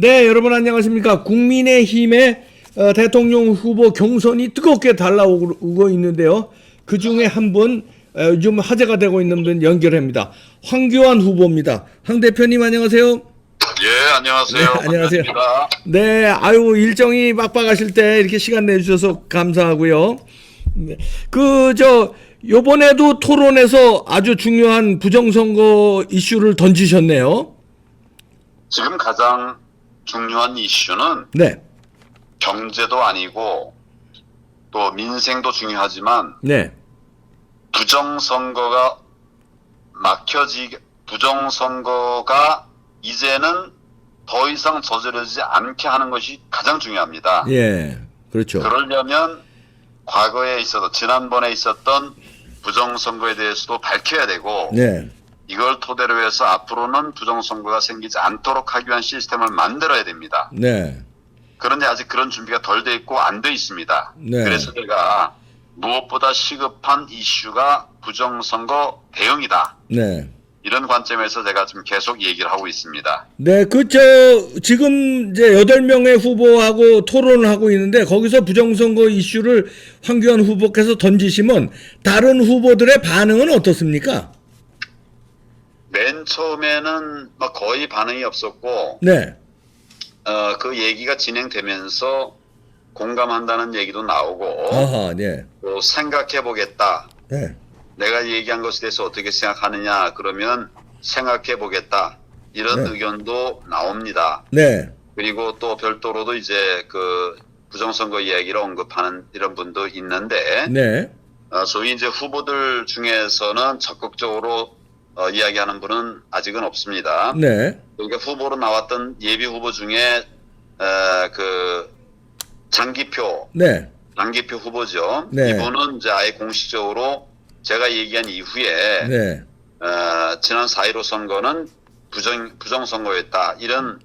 네, 여러분 안녕하십니까. 국민의힘의 어, 대통령 후보 경선이 뜨겁게 달라오고 있는데요. 그 중에 한 분, 어, 요즘 화제가 되고 있는 분 연결합니다. 황교안 후보입니다. 황 대표님 안녕하세요. 예, 안녕하세요. 네, 안녕하세요. 반갑습니다. 네, 아유, 일정이 빡빡하실 때 이렇게 시간 내주셔서 감사하고요. 네, 그, 저, 요번에도 토론에서 아주 중요한 부정선거 이슈를 던지셨네요. 지금 가장 중요한 이슈는 네, 경제도 아니고 또 민생도 중요하지만 네, 부정선거가 막혀지 부정선거가 이제는 더 이상 저지르지 않게 하는 것이 가장 중요합니다. 예, 그렇죠. 그러려면 과거에 있어서 지난번에 있었던 부정선거에 대해서도 밝혀야 되고 네, 이걸 토대로 해서 앞으로는 부정선거가 생기지 않도록 하기 위한 시스템을 만들어야 됩니다. 네, 그런데 아직 그런 준비가 덜 돼 있고 안 돼 있습니다. 네. 그래서 제가 무엇보다 시급한 이슈가 부정선거 대응이다. 네. 이런 관점에서 제가 지금 계속 얘기를 하고 있습니다. 네, 그, 저, 지금 이제 여덟 명의 후보하고 토론을 하고 있는데 거기서 부정선거 이슈를 황교안 후보께서 던지시면 다른 후보들의 반응은 어떻습니까? 맨 처음에는 뭐 거의 반응이 없었고, 네, 어, 그 얘기가 진행되면서 공감한다는 얘기도 나오고, 아하, 네, 또 생각해 보겠다. 네, 내가 얘기한 것에 대해서 어떻게 생각하느냐 그러면 생각해 보겠다 이런 네. 의견도 나옵니다. 네, 그리고 또 별도로도 이제 그 부정선거 이야기를 언급하는 이런 분도 있는데 네, 어, 소위 이제 후보들 중에서는 적극적으로 어, 이야기하는 분은 아직은 없습니다. 네, 그러니까 후보로 나왔던 예비 후보 중에 에, 그 장기표 네, 장기표 후보죠. 네. 이분은 이제 아예 공식적으로 제가 얘기한 이후에 네, 어, 지난 4.15 선거는 부정, 부정 선거였다. 이런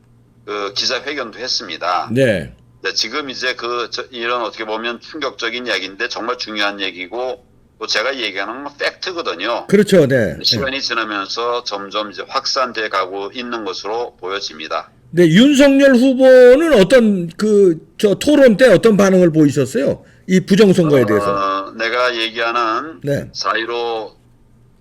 그 기자회견도 했습니다. 네, 네, 지금 이제 그, 저, 이런 어떻게 보면 충격적인 이야기인데 정말 중요한 얘기고 또 제가 얘기하는 건 팩트거든요. 그렇죠, 네. 네. 시간이 지나면서 점점 이제 확산돼 가고 있는 것으로 보여집니다. 네, 윤석열 후보는 어떤 그, 저 토론 때 어떤 반응을 보이셨어요? 이 부정선거에 대해서. 어, 내가 얘기하는 네, 4.15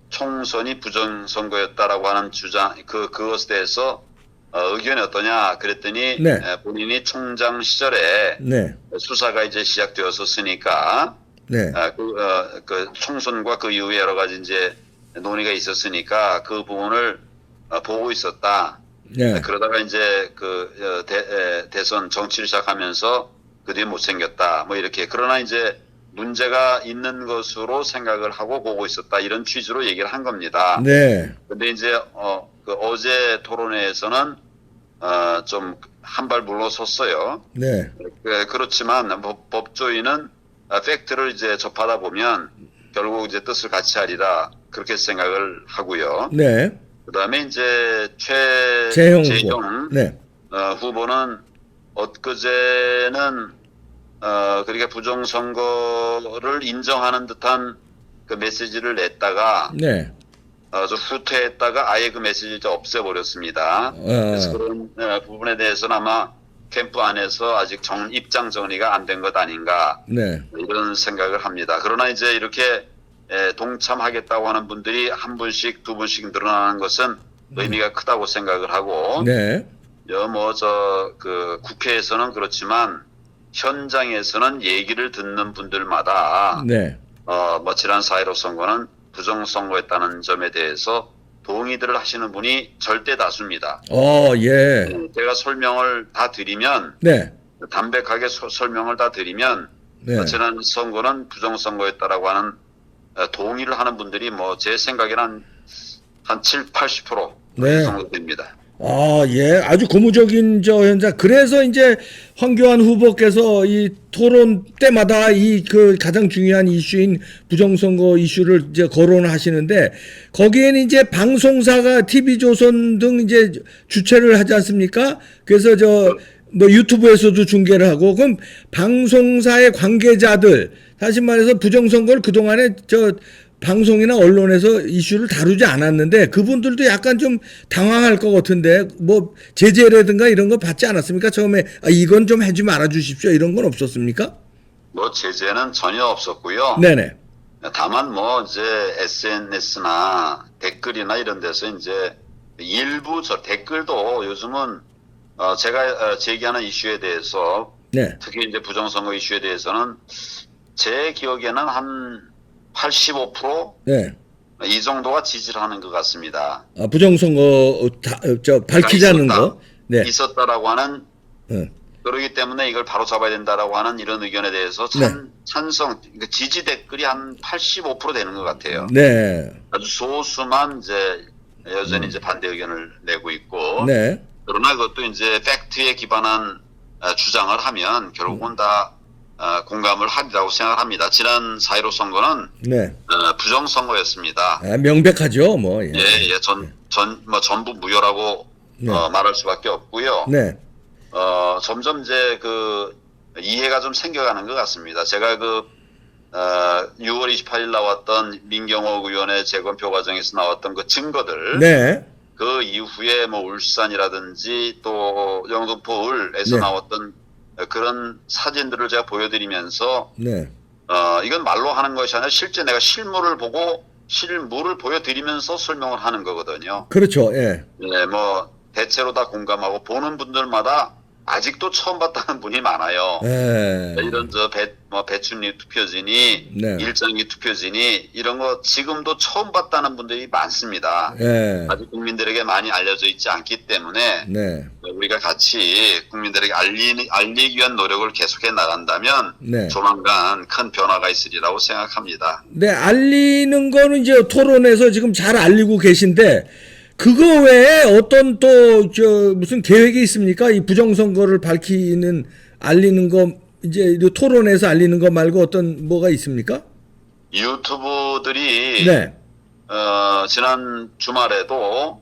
총선이 부정선거였다라고 하는 주장, 그, 그것에 대해서 어, 의견이 어떠냐 그랬더니 네. 에, 본인이 총장 시절에 네, 수사가 이제 시작되었었으니까 네, 아, 그, 어, 그 총선과 그 이후에 여러 가지 이제 논의가 있었으니까 그 부분을 어, 보고 있었다. 네, 그러다가 이제 그 어, 대, 에, 대선 정치를 시작하면서 그 뒤에 못 생겼다. 뭐 이렇게 그러나 이제 문제가 있는 것으로 생각을 하고 보고 있었다. 이런 취지로 얘기를 한 겁니다. 네, 근데 이제 어, 그 어제 토론회에서는 어, 좀 한 발 물러섰어요. 네, 그, 그렇지만 법, 법조인은 아, 팩트를 이제 접하다 보면 결국 이제 뜻을 같이 하리라 그렇게 생각을 하고요. 네, 그다음에 이제 최 재형 재형 후보. 네, 어, 후보는 엊그제는 어, 그러니까 부정선거를 인정하는 듯한 그 메시지를 냈다가 네, 어, 좀 후퇴했다가 아예 그 메시지를 없애버렸습니다. 그래서 어, 그런 어, 부분에 대해서는 아마 캠프 안에서 아직 정, 입장 정리가 안 된 것 아닌가 네, 이런 생각을 합니다. 그러나 이제 이렇게 에, 동참하겠다고 하는 분들이 한 분씩 두 분씩 늘어나는 것은 의미가 크다고 생각을 하고 네, 뭐저 그 국회에서는 그렇지만 현장에서는 얘기를 듣는 분들마다 네, 어 뭐 지난 4.15 선거는 부정선거였다는 점에 대해서 동의들을 하시는 분이 절대 다수입니다. 어, 예, 제가 설명을 다 드리면 네, 담백하게 소- 설명을 다 드리면 네, 지난 선거는 부정선거였다라고 하는 어, 동의를 하는 분들이 뭐 제 생각에는 한, 한 7, 80% 네. 정도 됩니다. 아, 예, 아주 고무적인 저 현장. 그래서 이제 황교안 후보께서 이 토론 때마다 이 그 가장 중요한 이슈인 부정선거 이슈를 이제 거론하시는데 거기에는 이제 방송사가 TV조선 등 이제 주최를 하지 않습니까? 그래서 저 뭐 유튜브에서도 중계를 하고 그럼 방송사의 관계자들 다시 말해서 부정선거를 그동안에 저 방송이나 언론에서 이슈를 다루지 않았는데 그분들도 약간 좀 당황할 것 같은데 뭐 제재라든가 이런 거 받지 않았습니까? 처음에 아, 이건 좀 해주지 말아 주십시오 이런 건 없었습니까? 뭐 제재는 전혀 없었고요. 네네. 다만 뭐 이제 SNS나 댓글이나 이런 데서 이제 일부 저 댓글도 요즘은 어 제가 어, 제기하는 이슈에 대해서 네. 특히 이제 부정선거 이슈에 대해서는 제 기억에는 한 85%이 네. 정도가 지지를 하는 것 같습니다. 아, 부정선거 어, 다, 어, 저 밝히자는 있었다. 거. 네. 있었다라고 하는 어. 그러기 때문에 이걸 바로 잡아야 된다라고 하는 이런 의견에 대해서 네. 찬, 찬성, 그러니까 지지 댓글이 한 85% 되는 것 같아요. 네. 아주 소수만 이제 여전히 이제 반대 의견을 내고 있고 네. 그러나 그것도 이제 팩트에 기반한 어, 주장을 하면 결국은 다 어, 공감을 하리라고 생각합니다. 지난 4.15 선거는 네. 어, 부정선거였습니다. 아, 명백하죠, 뭐. 예. 예, 예, 전, 전, 뭐 전부 무효라고 네. 어, 말할 수밖에 없고요. 네. 어, 점점 이제 그 이해가 좀 생겨가는 것 같습니다. 제가 그 어, 6월 28일 나왔던 민경호 의원의 재검표 과정에서 나왔던 그 증거들, 네. 그 이후에 뭐 울산이라든지 또 영등포 을에서 네. 나왔던 그런 사진들을 제가 보여드리면서 네. 어, 이건 말로 하는 것이 아니라 실제 내가 실물을 보고 실물을 보여드리면서 설명을 하는 거거든요. 그렇죠. 예. 네, 뭐 대체로 다 공감하고 보는 분들마다 아직도 처음 봤다는 분이 많아요. 예. 이런 저 배, 뭐 배춘리 투표진이 네. 일정기 투표진이 이런 거 지금도 처음 봤다는 분들이 많습니다. 예. 아직 국민들에게 많이 알려져 있지 않기 때문에 네. 우리가 같이 국민들에게 알리, 알리기 위한 노력을 계속해 나간다면 네. 조만간 큰 변화가 있으리라고 생각합니다. 네, 알리는 거는 이제 토론에서 지금 잘 알리고 계신데 그거 외에 어떤 또 저 무슨 계획이 있습니까? 이 부정선거를 밝히는 알리는 거 이제 이 토론에서 알리는 거 말고 어떤 뭐가 있습니까? 유튜브들이 네. 어, 지난 주말에도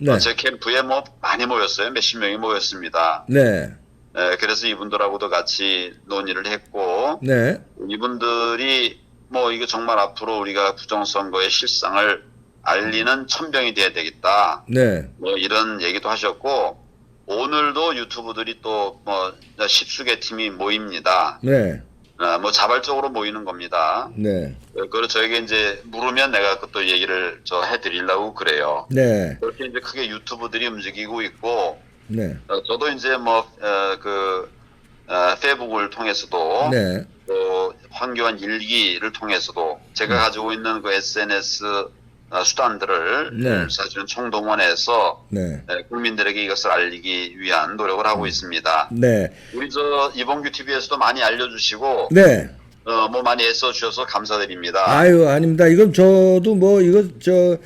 네. 제 캠프에 뭐 많이 모였어요. 몇십 명이 모였습니다. 네. 에, 그래서 이분들하고도 같이 논의를 했고 네. 이분들이 뭐 이거 정말 앞으로 우리가 부정선거의 실상을 알리는 천병이 돼야 되겠다. 네. 뭐 이런 얘기도 하셨고 오늘도 유튜브들이 또 뭐 십수 개 팀이 모입니다. 네. 어, 뭐 자발적으로 모이는 겁니다. 네. 그걸 저에게 이제 물으면 내가 그또 얘기를 저 해드리려고 그래요. 네. 그렇게 이제 크게 유튜브들이 움직이고 있고 네. 어, 저도 이제 뭐그 어, 페북을 통해서도 네. 또 황교안 일기를 통해서도 제가 음. 가지고 있는 그 SNS 어, 수단들을 네. 사실은 총동원해서 네. 에, 국민들에게 이것을 알리기 위한 노력을 하고 있습니다. 네. 우리 저 이봉규 TV에서도 많이 알려주시고 네. 어, 뭐 많이 애써 주셔서 감사드립니다. 아유, 아닙니다. 이건 저도 뭐 이거 저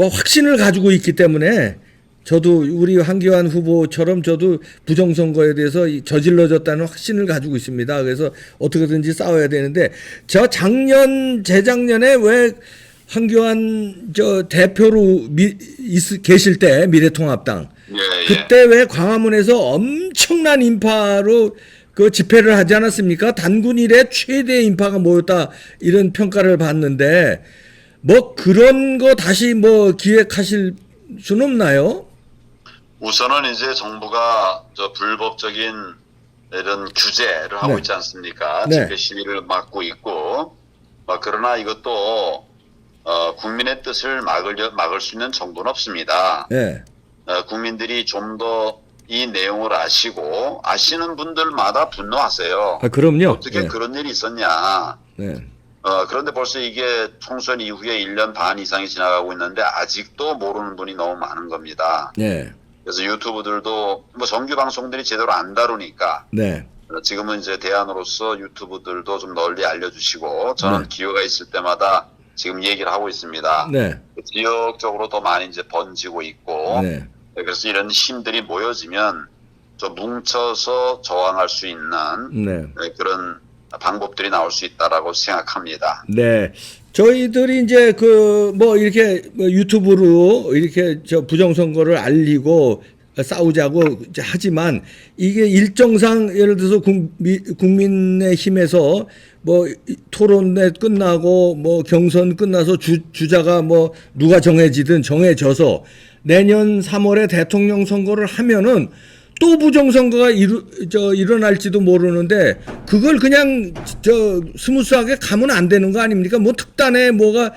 뭐 확신을 가지고 있기 때문에 저도 우리 한기환 후보처럼 저도 부정선거에 대해서 이 저질러졌다는 확신을 가지고 있습니다. 그래서 어떻게든지 싸워야 되는데 저 작년 재작년에 왜 한기환 저 대표로 미, 있, 계실 때 미래통합당 예, 예. 그때 왜 광화문에서 엄청난 인파로 그 집회를 하지 않았습니까? 단군 이래 최대 인파가 모였다 이런 평가를 받는데 뭐 그런 거 다시 뭐 기획하실 수는 없나요? 우선은 이제 정부가 저 불법적인 이런 규제를 하고 네. 있지 않습니까? 네. 집회 시위를 막고 있고, 어, 그러나 이것도 어, 국민의 뜻을 막을 막을 수 있는 정부는 없습니다. 예. 어, 국민들이 좀 더 이 내용을 아시고 아시는 분들마다 분노하세요. 아 그럼요. 어떻게 예. 그런 일이 있었냐? 네. 어, 그런데 벌써 이게 총선 이후에 1년 반 이상이 지나가고 있는데 아직도 모르는 분이 너무 많은 겁니다. 네. 그래서 유튜브들도 뭐 정규 방송들이 제대로 안 다루니까 네. 어, 지금은 이제 대안으로서 유튜브들도 좀 널리 알려주시고 저는 네. 기회가 있을 때마다 지금 얘기를 하고 있습니다. 네. 지역적으로 더 많이 이제 번지고 있고 네. 그래서 이런 힘들이 모여지면 좀 뭉쳐서 저항할 수 있는 네. 네, 그런 방법들이 나올 수 있다라고 생각합니다. 네. 저희들이 이제 그 뭐 이렇게 뭐 유튜브로 이렇게 저 부정선거를 알리고 싸우자고 하지만 이게 일정상 예를 들어서 국미, 국민의 힘에서 뭐 이- 토론회 끝나고 뭐 경선 끝나서 주, 주자가 뭐 누가 정해지든 정해져서 내년 3월에 대통령 선거를 하면은 또 부정선거가 이루, 저, 일어날지도 모르는데 그걸 그냥 저 스무스하게 가면 안 되는 거 아닙니까? 뭐 특단에 뭐가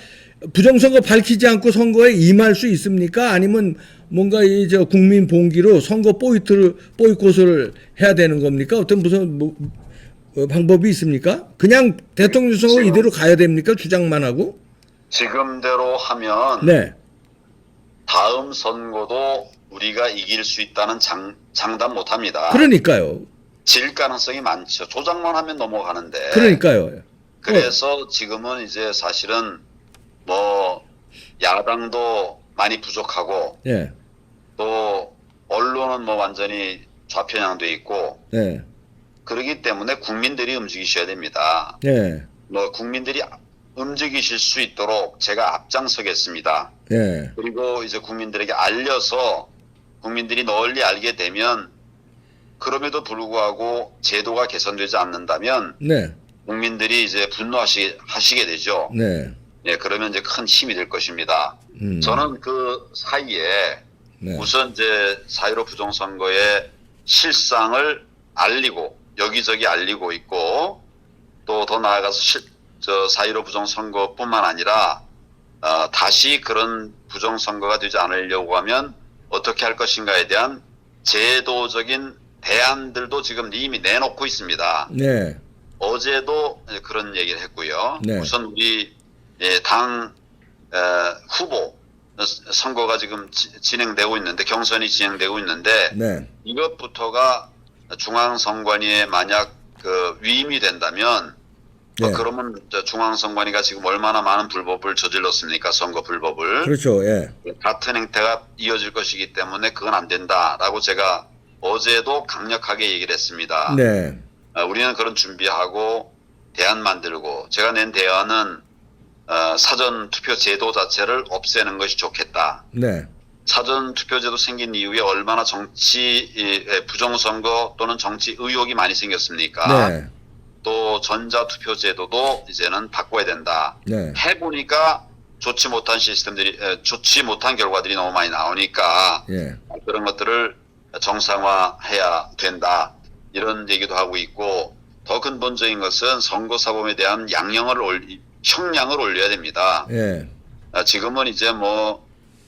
부정선거 밝히지 않고 선거에 임할 수 있습니까? 아니면 뭔가 이 저 국민 봉기로 선거 보이트를 보이콧을 해야 되는 겁니까? 어떤 무슨 뭐, 어, 방법이 있습니까? 그냥 대통령 선거 이대로 가야 됩니까? 주장만 하고? 지금대로 하면 네, 다음 선거도 우리가 이길 수 있다는 장, 장담 못 합니다. 그러니까요. 질 가능성이 많죠. 조작만 하면 넘어가는데. 그러니까요. 그래서 지금은 이제 사실은 뭐 야당도 많이 부족하고 예, 또 언론은 뭐 완전히 좌편향돼 있고 네, 그러기 때문에 국민들이 움직이셔야 됩니다. 예, 뭐 국민들이 움직이실 수 있도록 제가 앞장서겠습니다. 예, 그리고 이제 국민들에게 알려서 국민들이 널리 알게 되면 그럼에도 불구하고 제도가 개선되지 않는다면 네, 국민들이 이제 분노하시 하시게 되죠. 네. 예, 그러면 이제 큰 힘이 될 것입니다. 음, 저는 그 사이에 네. 우선 이제 사유로 부정선거의 실상을 알리고 여기저기 알리고 있고 또 더 나아가서 실, 저 사유로 부정선거뿐만 아니라 어, 다시 그런 부정선거가 되지 않으려고 하면 어떻게 할 것인가에 대한 제도적인 대안들도 지금 이미 내놓고 있습니다. 네, 어제도 그런 얘기를 했고요. 네. 우선 우리 예, 당 에, 후보 선거가 지금 지- 진행되고 있는데 경선이 진행되고 있는데 네, 이것부터가 중앙선관위에 만약 그 위임이 된다면 어, 네. 그러면 저 중앙선관위가 지금 얼마나 많은 불법을 저질렀습니까 선거 불법을 그렇죠. 예, 같은 행태가 이어질 것이기 때문에 그건 안 된다라고 제가 어제도 강력하게 얘기를 했습니다. 네, 어, 우리는 그런 준비하고 대안 만들고 제가 낸 대안은 어, 사전 투표 제도 자체를 없애는 것이 좋겠다. 네, 사전 투표제도 생긴 이후에 얼마나 정치 이, 에, 부정선거 또는 정치 의혹이 많이 생겼습니까? 네, 또 전자 투표제도도 이제는 바꿔야 된다. 네, 해보니까 좋지 못한 시스템들이 에, 좋지 못한 결과들이 너무 많이 나오니까 예, 그런 것들을 정상화해야 된다. 이런 얘기도 하고 있고 더 근본적인 것은 선거 사범에 대한 양형을 올리, 형량을 올려야 됩니다. 예, 아, 지금은 이제 뭐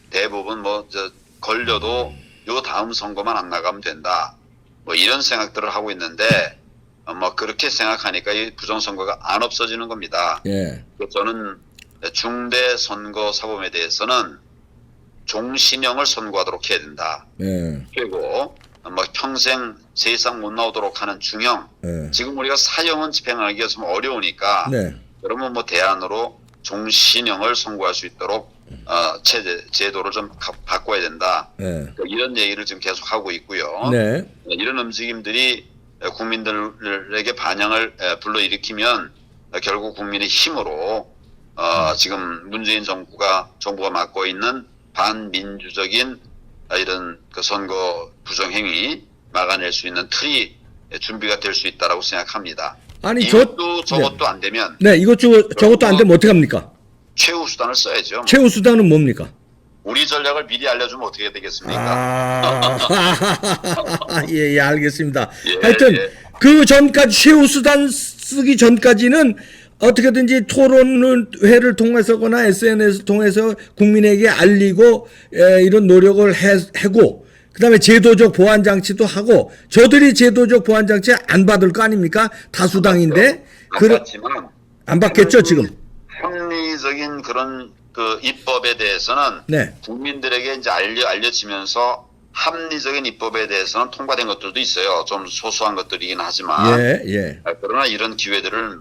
대부분 뭐저 걸려도 요 다음 선거만 안 나가면 된다. 뭐 이런 생각들을 하고 있는데 어, 뭐 그렇게 생각하니까 이 부정선거가 안 없어지는 겁니다. 예, 저는 중대 선거 사범에 대해서는 종신형을 선고하도록 해야 된다. 예, 그리고 뭐 평생 세상 못 나오도록 하는 중형. 예, 지금 우리가 사형은 집행하기가 좀 어려우니까 네, 그러면 뭐 대안으로 종신형을 선고할 수 있도록 어, 체제 제도를 좀 가- 바꿔야 된다. 예, 이런 얘기를 지금 계속 하고 있고요. 네, 이런 움직임들이 국민들에게 반향을 에, 불러일으키면 어, 결국 국민의 힘으로 어, 지금 문재인 정부가 정부가 맡고 있는 반민주적인 어, 이런 그 선거 부정 행위 막아낼 수 있는 틀이 준비가 될 수 있다라고 생각합니다. 아니 저, 이것도 저것도 안 되면 네, 이것 저, 저것도 안 되면 어떻게 합니까? 최후 수단을 써야죠. 최후 수단은 뭡니까? 우리 전략을 미리 알려주면 어떻게 되겠습니까? 아, 예, 예, 알겠습니다. 예, 하여튼 예. 그 전까지 최후 수단 쓰기 전까지는 어떻게든지 토론을 회를 통해서거나 SNS 통해서 국민에게 알리고 에, 이런 노력을 해, 하고 그 다음에 제도적 보완 장치도 하고 저들이 제도적 보완 장치 안 받을 거 아닙니까? 다수당인데 안 그러, 받지만 안 받겠죠 지금? 합리적인 그런 그 입법에 대해서는 네, 국민들에게 이제 알려 알려지면서 합리적인 입법에 대해서는 통과된 것들도 있어요. 좀 소소한 것들이긴 하지만 예, 예, 아, 그러나 이런 기회들을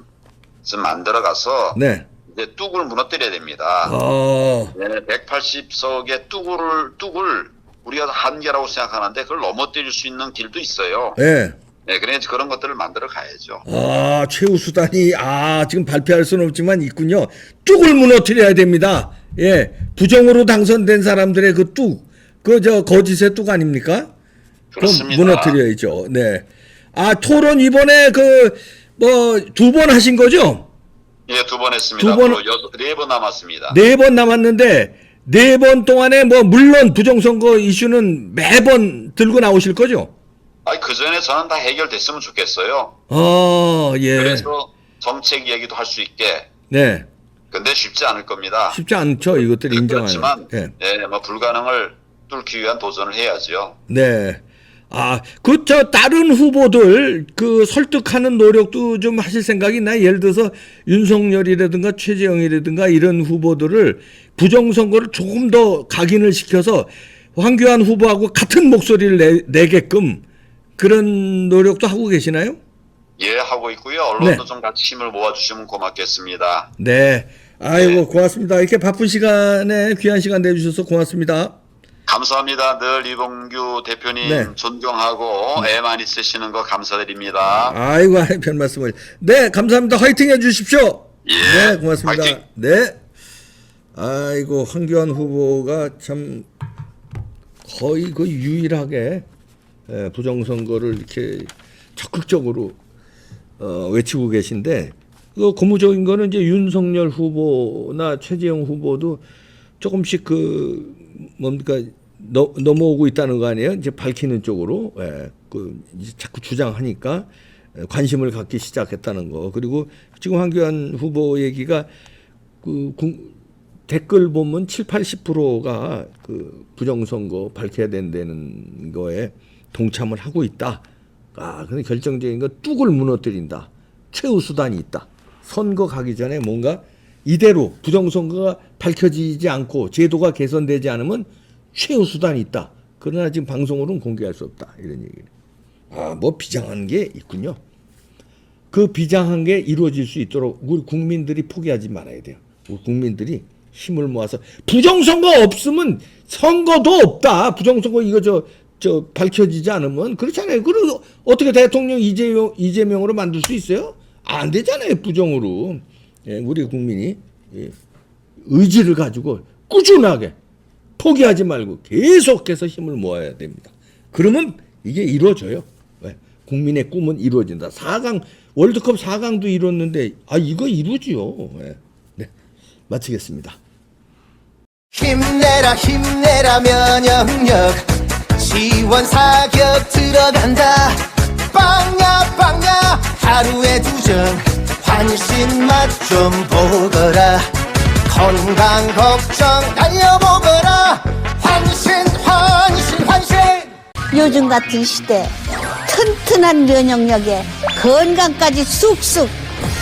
좀 만들어 가서 네, 이제 뚝을 무너뜨려야 됩니다. 어, 네, 180석의 뚝을 뚝을 우리가 한계라고 생각하는데 그걸 넘어뜨릴 수 있는 길도 있어요. 예. 네, 그래서 그런 것들을 만들어 가야죠. 아, 최후 수단이 아, 지금 발표할 수는 없지만 있군요. 뚝을 무너뜨려야 됩니다. 예. 부정으로 당선된 사람들의 그 뚝. 그 저 거짓의 뚝 아닙니까? 그렇습니다. 무너뜨려야죠. 네. 아 토론 이번에 그 뭐 두 번 하신 거죠? 예, 두 번 했습니다. 두 번- 여섯, 네번 남았습니다. 네 번 남았는데 네 번 동안에 뭐 물론 부정선거 이슈는 매번 들고 나오실 거죠? 아니, 그 전에 저는 다 해결됐으면 좋겠어요. 어, 예. 그래서 정책 얘기도 할 수 있게. 네. 근데 쉽지 않을 겁니다. 쉽지 않죠. 이것들 인정하는. 그렇지만, 예. 예, 뭐 불가능을 뚫기 위한 도전을 해야죠. 네. 아, 그, 저, 다른 후보들, 그, 설득하는 노력도 좀 하실 생각이 있나요? 예를 들어서, 윤석열이라든가 최재형이라든가 이런 후보들을 부정선거를 조금 더 각인을 시켜서 황교안 후보하고 같은 목소리를 내, 내게끔 그런 노력도 하고 계시나요? 예, 하고 있고요. 언론도 네. 좀 같이 힘을 모아주시면 고맙겠습니다. 네. 아이고, 네. 고맙습니다. 이렇게 바쁜 시간에 귀한 시간 내주셔서 고맙습니다. 감사합니다. 늘 이봉규 대표님 네. 존경하고 애 많이 쓰시는 거 감사드립니다. 아이고, 아이, 별 말씀을. 네, 감사합니다. 화이팅 해주십시오. 예, 네, 고맙습니다. 화이팅! 네. 아이고, 황교안 후보가 참 거의 그 유일하게 예, 부정선거를 이렇게 적극적으로 어, 외치고 계신데 그 고무적인 거는 이제 윤석열 후보나 최재형 후보도 조금씩 그 뭡니까 넘, 넘어오고 있다는 거 아니에요? 이제 밝히는 쪽으로 예, 그 자꾸 주장하니까 예, 관심을 갖기 시작했다는 거 그리고 지금 황교안 후보 얘기가 그 국- 댓글 보면 7, 80%가 그 부정선거 밝혀야 된다는 거에 동참을 하고 있다. 아, 근데 결정적인 건 뚝을 무너뜨린다. 최후 수단이 있다. 선거 가기 전에 뭔가 이대로 부정선거가 밝혀지지 않고 제도가 개선되지 않으면 최후 수단이 있다. 그러나 지금 방송으로는 공개할 수 없다. 이런 얘기를. 아, 뭐 비장한 게 있군요. 그 비장한 게 이루어질 수 있도록 우리 국민들이 포기하지 말아야 돼요. 우리 국민들이 힘을 모아서 부정선거 없으면 선거도 없다. 부정선거 이거 저, 저 밝혀지지 않으면 그렇잖아요. 그리고 어떻게 대통령 이재명, 이재명으로 만들 수 있어요? 안 되잖아요. 부정으로. 예, 우리 국민이 예, 의지를 가지고 꾸준하게 포기하지 말고 계속해서 힘을 모아야 됩니다. 그러면 이게 이루어져요. 왜? 국민의 꿈은 이루어진다. 4강 월드컵 4강도 이뤘는데 아 이거 이루지요. 예. 네. 마치겠습니다. 힘내라 힘내라 면역력 지원 사격 들어간다 빵야 빵야 하루에 두점 환신 맛 좀 보거라 건강 걱정 달려보거라. 환신 환신 환신. 요즘 같은 시대 튼튼한 면역력에 건강까지 쑥쑥.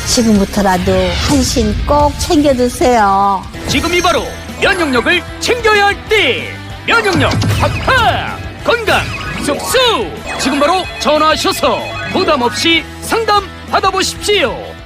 지금부터라도 한신 꼭 챙겨 드세요. 지금이 바로 면역력을 챙겨야 할 때. 면역력 팍팍 건강 쑥쑥! 지금 바로 전화하셔서 부담 없이 상담 받아보십시오